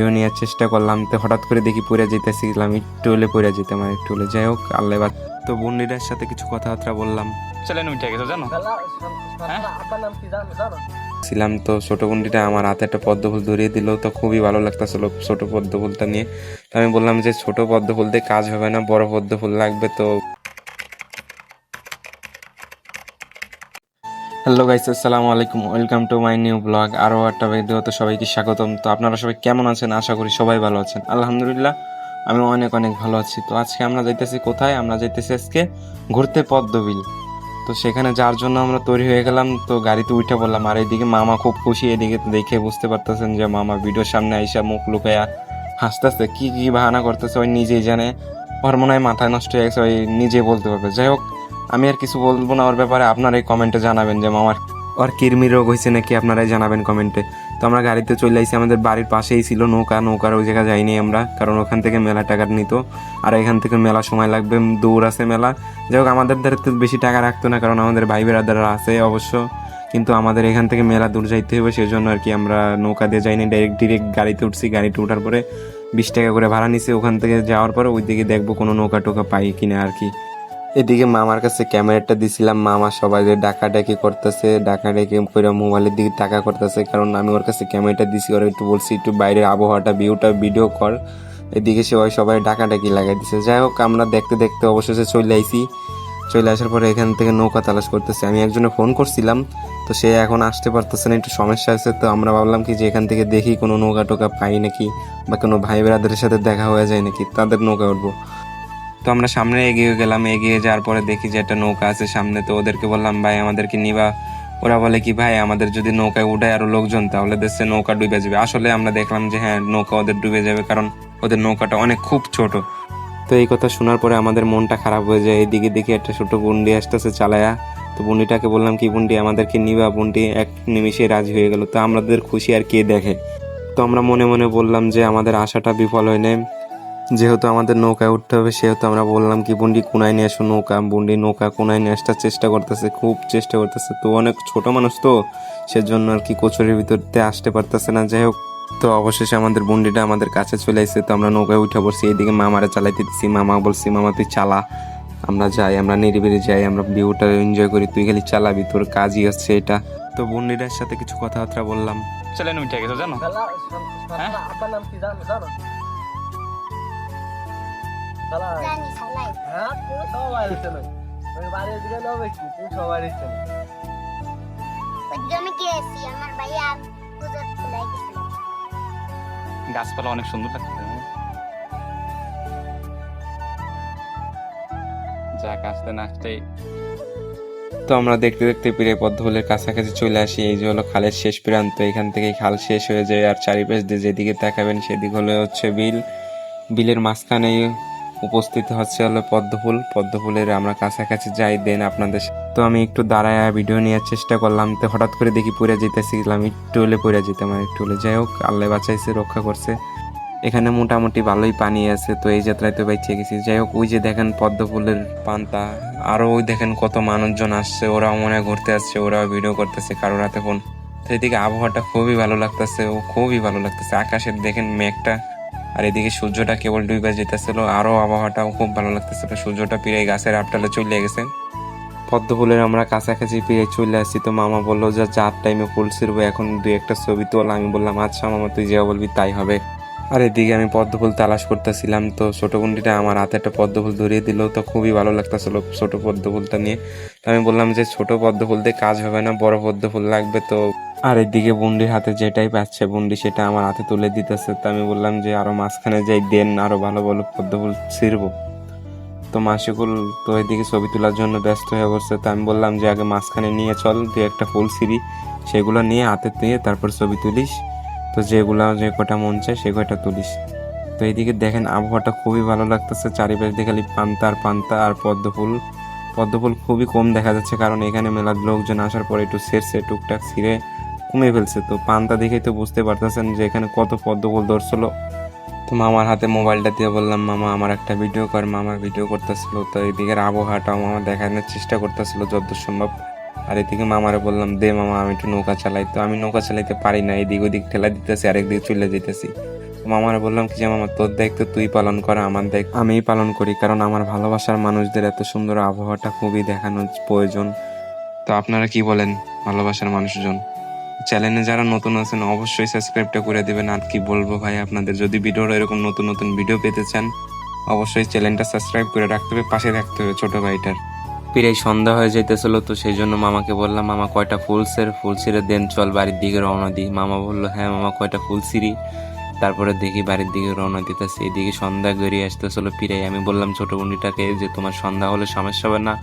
Video নেওয়ার চেষ্টা করলাম তো হঠাৎ করে দেখি পড়ে যেতেছিলাম একটু হলে পড়ে যেতাম আর একটু হলে যাই হোক আল্লাহ বাদ তো বন্ডিরার সাথে কিছু কথাবার্তা বললাম। উঠে গেছে জানো? হ্যাঁ? জানো ছিলাম তো ছোট বন্ডিটা আমার হাতে একটা পদ্ম ফুল ধরিয়ে দিল তো খুবই ভালো লাগতেছিল ছোট পদ্ম ফুলটা নিয়ে। তো আমি বললাম যে ছোট পদ্ম ফুল দিয়ে কাজ হবে না বড় পদ্ম ফুল লাগবে তো হ্যালো গাইস আসসালামু আলাইকুম। Welcome to my new blog আরও একটা ভিডিওতে সবাইকে স্বাগতম। তো আপনারা সবাই কেমন আছেন? আশা করি সবাই ভালো আছেন। আলহামদুলিল্লাহ, আমি অনেক অনেক ভালো আছি। তো আজকে আমরা যাইতেছি কোথায়? আমরা যাইতেছি আজকে ঘুরতে পদ্মবিল। তো সেখানে যার জন্য আমরা তৈরি হয়ে গেলাম। তো গাড়িতে উঠে পড়লাম। আর এদিকে মামা খুব খুশি। এদিকে দেখে বুঝতে পারতেছেন যে মামা ভিডিওর সামনে আইসা মুখ লুকাইয়া হাসতেছে। কী কী বাহানা করতেছে, ওই নিজেই জানে। ওর মনে হয় মাথায় নষ্ট হয়ে গেছে, ওই নিজে বলতে পারবে। যাই হোক আমি আর কিছু বলব না, ওর ব্যাপারে আপনারাই কমেন্টে জানাবেন যে আমার ওর কিরমি রোগ হয়েছে নাকি? আপনারাই জানাবেন কমেন্টে তো আমরা গাড়িতে চলে আসি আমাদের বাড়ির পাশেই ছিল নৌকা, নৌকার ওই জায়গায় যাইনি আমরা, কারণ ওখান থেকে মেলা টাকা নিত। আর এখান থেকে মেলা সময় লাগবে, দৌড় আছে মেলা। যাই হোক, আমাদের দ্বারা তো বেশি টাকা রাখতো না, কারণ আমাদের ভাই বেড়াদারা আছে অবশ্য। কিন্তু আমাদের এখান থেকে মেলা দূর যাইতে হবে সেই জন্য আর কি আমরা নৌকা দিয়ে যাইনি ডাইরেক্ট ডিরেক্ট গাড়িতে উঠছি। গাড়িতে ওঠার পরে বিশ টাকা করে ভাড়া নিছি। ওখান থেকে যাওয়ার পরে ওই দিকে দেখব কোনো নৌকা টোকা পাই কিনা আর কি। এদিকে মামার কাছে ক্যামেরাটা দিছিলাম। মামা সবাই ডাকাডাকি করতেছে, ডাকাডাকি করে মোবাইলের দিকে টাকা করতেছে, কারণ আমি ওর কাছে ক্যামেরাটা দিছি। ওর একটু বলছি, একটু বাইরের আবহাওয়াটা, ভিউটা, ভিডিও কর। এদিকে সে ওই সবাই ডাকাডাকি লাগাই দিছে। যাই হোক, আমরা দেখতে দেখতে অবশেষে চলে আইছি। চলে আসার পরে এখান থেকে নৌকা তালাশ করতেছে। আমি একজনে ফোন করছিলাম, তো সে এখন আসতে পারতেছে না, একটু সমস্যা আছে, তো আমরা ভাবলাম কি যে এখান থেকে দেখি কোনো নৌকা টোকা পাই নাকি, বা কোনো ভাই বেড়াদের সাথে দেখা হয়ে যায় নাকি, তাদের নৌকা উঠবো। তো আমরা সামনে এগিয়ে গেলাম, এগিয়ে যাওয়ার পরে দেখি যে একটা নৌকা আছে সামনে। তো ওদেরকে বললাম, ভাই, আমাদেরকে নিবা। ওরা বলে কি, ভাই, আমাদের যদি নৌকায় উঠায় আরও লোকজন, তাহলে দেশে নৌকা ডুবে যাবে। আসলে আমরা দেখলাম যে হ্যাঁ নৌকা ওদের ডুবে যাবে কারণ ওদের নৌকাটা অনেক খুব ছোট। তো এই কথা শোনার পরে আমাদের মনটা খারাপ হয়ে যায়। এদিকে দেখি একটা ছোট বুন্ডি আসতেছে চালায়া। তো বুন্ডিটাকে বললাম, কি বুন্ডি, আমাদেরকে নিবা? বুন্ডি এক নিমিষে রাজি হয়ে গেল। তো আমাদের খুশি আর কে দেখে? তো আমরা মনে মনে বললাম যে, আমাদের আশাটা বিফল হয় নাই। যেহেতু আমাদের নৌকায় উঠতে হবে সেহেতু আমরা বললাম কি বুন্ডি কোনায় নিয়ে আসো নৌকা। বুন্ডি নৌকা কোনায় নিয়ে আসার চেষ্টা করতেছে খুব চেষ্টা করতেছে। তো অনেক ছোট মানুষ তো সেজন্য আর কি কোচরের ভিতরতে আসতে পারতেছে না। যাই হোক তো অবশেষে আমাদের বুন্ডিটা আমাদের কাছে চলে এসেছে। তো আমরা নৌকায় উঠে পড়ছি এদিকে মামারা চালাইতে দিচ্ছি মামা বলছি মামা তুই চালা। আমরা যাই আমরা নিরিবিলি যাই আমরা ভিউটা এনজয় করি। তুই খালি চালাবি তোর কাজই হচ্ছে এটা। তো বুন্ডিটার সাথে কিছু কথাবার্তা বললাম। চ্যালেঞ্জ উঠে গেছে জানো? হ্যাঁ? আপনার নাম কি জানো? জানো? জানি হ্যাঁ তুমি সবাই ছিল ওই বাড়ির দিকে নেবে কি তুমি সবাই ছিল জমি কি আছি আমার ভাইয়া পুজোর চলে গেছিল গাছপালা অনেক সুন্দর লাগছে যাক আসতে না আসতেই তো আমরা দেখতে দেখতে পেরে পদ্মফুলের কাছাকাছি চলে আসি। এই যে হলো খালের শেষ প্রান্ত। এখান থেকে খাল শেষ হয়ে যায়। আর চারিপাশ দিয়ে যেদিকে তাকাবেন সেদিক হলো হচ্ছে বিল। বিলের মাঝখানে উপস্থিত হচ্ছে হলো পদ্মফুল। পদ্মফুলের আমরা কাছাকাছি যাই দেন আপনাদের তো আমি একটু দাঁড়ায় ভিডিও নেওয়ার চেষ্টা করলাম। তো হঠাৎ করে দেখি পড়ে যেতেছিলাম একটু হলে পড়ে যেতাম আর একটু হলে। যাই হোক, আল্লাহ বাঁচাইছে, রক্ষা করছে। এখানে মোটামুটি ভালোই পানি আছে, তো এই যাত্রায় তো বাইচে গেছি। যাই হোক, ওই যে দেখেন পদ্মফুলের পান্তা আরও ওই দেখেন কত মানুষজন আসছে, ওরাও মনে ঘুরতে আসছে, ওরাও ভিডিও করতেছে কারোর হাতে ফোন। তো এদিকে আবহাওয়াটা খুবই ভালো লাগতেছে, ও খুবই ভালো লাগতেছে। আকাশের দেখেন মেঘটা। আর এদিকে সূর্যটা কেবল ডুবে যেতেছিল আরও আবহাওয়াটাও খুব ভালো লাগতেছিল। সূর্যটা প্রায় গাছের আপটালে চলে গেছে। পদ্ম ফুলের আমরা কাছাকাছি পেয়ে চলে আসছি, তো মামা বলল, যে চার টাইমে ফুল ছিড়বো, এখন দুই একটা ছবি তোল। আমি বললাম আচ্ছা মামা, তুই যা বলবি, তাই হবে। আর এদিকে আমি পদ্ম ফুল তালাশ করতেছিলাম, তো ছোট গুন্ডিটা আমার হাতে একটা পদ্ম ফুল ধরিয়ে দিল, তো খুবই ভালো লাগতেছিল ছোটো পদ্ম ফুলটা নিয়ে। তো আমি বললাম যে, ছোটো পদ্ম ফুল দিয়ে কাজ হবে না, বড় পদ্ম ফুল লাগবে, তো আর এদিকে বুন্ডির হাতে যেটাই পাচ্ছে বুন্ডি সেটা আমার হাতে তুলে দিতেছে। তো আমি বললাম যে, আরও মাঝখানে যাই, দেন আরও ভালো ভালো পদ্ম ফুল ছিড়বো। তো মাসিকুল তো এদিকে ছবি তোলার জন্য ব্যস্ত হয়ে পড়ছে। তো আমি বললাম যে, আগে মাঝখানে নিয়ে চল তুই একটা ফুল ছিঁড়ি। সেগুলো নিয়ে হাতে দিয়ে তারপর ছবি তুলিস। তো যেগুলা যে কটা মন চায় সে কটা তুলিস। তো এইদিকে দেখেন, আবহাওয়াটা খুবই ভালো লাগতেছে। চারিপাশ দিয়ে খালি পান্তা আর পান্তা আর পদ্ম ফুল। পদ্ম ফুল খুবই কম দেখা যাচ্ছে, কারণ এখানে মেলার লোকজন আসার পরে একটু সেরছে, টুকটাক ছিঁড়ে কমে ফেলছে। তো পান্তা দেখেই তো বুঝতে পারতেছেন যে এখানে কত পদ্ম ফুল ধরছিল। তো মামার হাতে মোবাইলটা দিয়ে বললাম, মামা, আমার একটা ভিডিও কর, মামা ভিডিও করতেছিল। তো এদিকের আবহাওয়াটাও মামা দেখানোর চেষ্টা করতেছিল যতদূর সম্ভব। আর এদিকে মামারে বললাম, দে মামা, আমি একটু নৌকা চালাই। তো আমি নৌকা চালাইতে পারি না, এদিক ওদিক ঠেলা দিতেছি, আরেক দিকে চলে যেতেছি মামার বললাম, কি যে মামা, তোর দায়িত্ব তুই পালন কর, আমার দায়িত্ব আমিই পালন করি। কারণ আমার ভালোবাসার মানুষদের এত সুন্দর আবহাওয়াটা খুবই দেখানো প্রয়োজন। তো আপনারা কি বলেন, ভালোবাসার মানুষজন? চ্যানেলে যারা নতুন আছেন, অবশ্যই সাবস্ক্রাইবটা করে দেবেন। আর কি বলব ভাই আপনাদের, যদি ভিডিওর এরকম নতুন নতুন ভিডিও পেতে চান, অবশ্যই চ্যানেলটা সাবস্ক্রাইব করে রাখতে হবে, পাশে থাকতে হবে ছোটো ভাইটার। প্রায়, সন্ধ্যা হয়ে যাইতেছিল, তো সেই জন্য মামাকে বললাম, মামা, কয়টা ফুল সের? ফুল ছিঁড়ে দেন, চল বাড়ির দিকে রওনা দিই। মামা বলল হ্যাঁ মামা, কয়টা ফুল ছিঁড়ি তারপরে দেখি বাড়ির দিকে রওনা দিতেছে। এদিকে সন্ধ্যা গড়িয়ে আসতেছিল পিরাই আমি বললাম, ছোটো বোনটাকে যে তোমার সন্ধ্যা হলে সমস্যা হবে না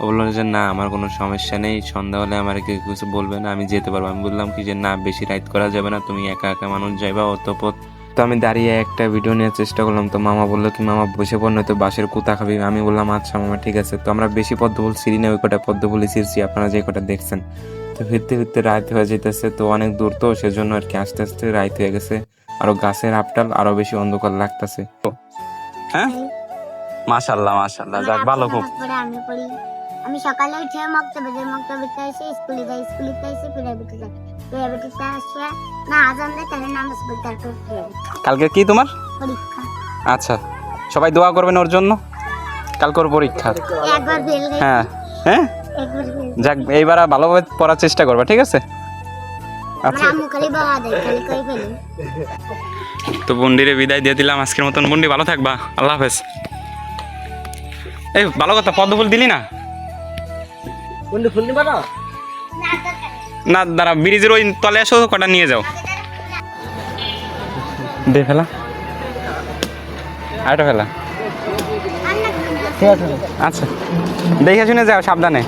বলল যে না আমার কোনো সমস্যা নেই সন্ধ্যা হলে আমার কেউ কিছু বলবে না আমি যেতে পারব। আমি বললাম কি যে না বেশি রাইড করা যাবে না তুমি একা একা মানুষ যাইবা অত পথ তো আমি দাঁড়িয়ে একটা ভিডিও নেওয়ার চেষ্টা করলাম। তো মামা বলল কি মামা বসে পড় নয়তো বাসের কুতা খাবি? আমি বললাম আচ্ছা মামা ঠিক আছে। তো আমরা বেশি পদ্ম পদ্মফুল সিঁড়ি না ওই কটা পদ্মফুলি ছিঁড়ছি আপনারা যে কটা দেখছেন। তো ফিরতে ফিরতে রাত হয়ে যেতেছে তো অনেক দূর তো সেজন্য আর কি আস্তে আস্তে রাত হয়ে গেছে। আরও গাছের আপটাল আরও বেশি অন্ধকার লাগতেছে। হ্যাঁ? মাশাল্লাহ মাশাল্লাহ যাক ভালো খুব। আমি সকালে উঠে মক্তবে যাই মক্তবিতে এসে স্কুলে যাই স্কুলে এসে প্রাইভেটে যাই। প্রাইভেটে আসে না আজান দেয় তাহলে নামাজ পড়ি তারপর কালকে কি তোমার? পরীক্ষা। আচ্ছা সবাই দোয়া করবেন ওর জন্য। কালকে ওর পরীক্ষা। একবার ফেল হ্যাঁ হ্যাঁ? যাক এইবার ভালোভাবে পড়ার চেষ্টা করবা ঠিক আছে? আচ্ছা। তো বন্ডিরে বিদায় দিয়ে দিলাম আজকের মতন বন্ডি ভালো থাকবা আল্লাহ হাফেজ। এই ভালো কথা পদ্ম ফুল দিলি না? না দাঁড়া ব্রিজের ওই তলে আসো কটা নিয়ে যাও। দে ফেলা। আরেকটা ফেলা। আচ্ছা। দেখে শুনে যাও, সাবধানে।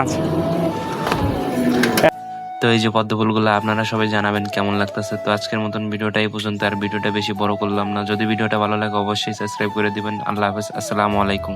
আচ্ছা। তো এই যে পদ্মফুলগুলো, আপনারা সবাই জানাবেন কেমন লাগতেছে। তো আজকের মতন ভিডিওটা এই পর্যন্ত, আর ভিডিওটা বেশি বড় করলাম না। যদি ভিডিওটা ভালো লাগে, অবশ্যই সাবস্ক্রাইব করে দিবেন। আল্লাহ হাফেজ, আসসালামু আলাইকুম।